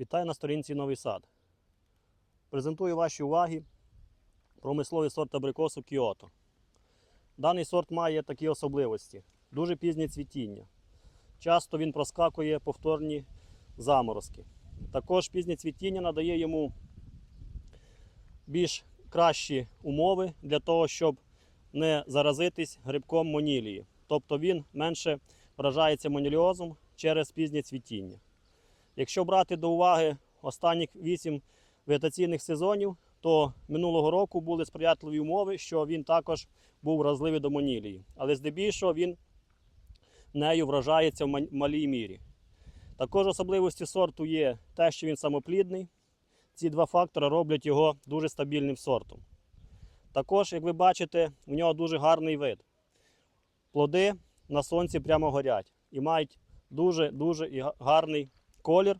Вітаю на сторінці Новий сад. Презентую вашій увазі промисловий сорт абрикосу Кіото. Даний сорт має такі особливості: дуже пізнє цвітіння. Часто він проскакує повторні заморозки. Також пізнє цвітіння надає йому більш кращі умови для того, щоб не заразитись грибком монілії. Тобто він менше вражається моніліозом через пізнє цвітіння. Якщо брати до уваги останніх 8 вегетаційних сезонів, то минулого року були сприятливі умови, що він також був вразливий до монілії. Але здебільшого він нею вражається в малій мірі. Також особливості сорту є те, що він самоплідний. Ці два фактори роблять його дуже стабільним сортом. Також, як ви бачите, у нього дуже гарний вид. Плоди на сонці прямо горять і мають дуже-дуже гарний колір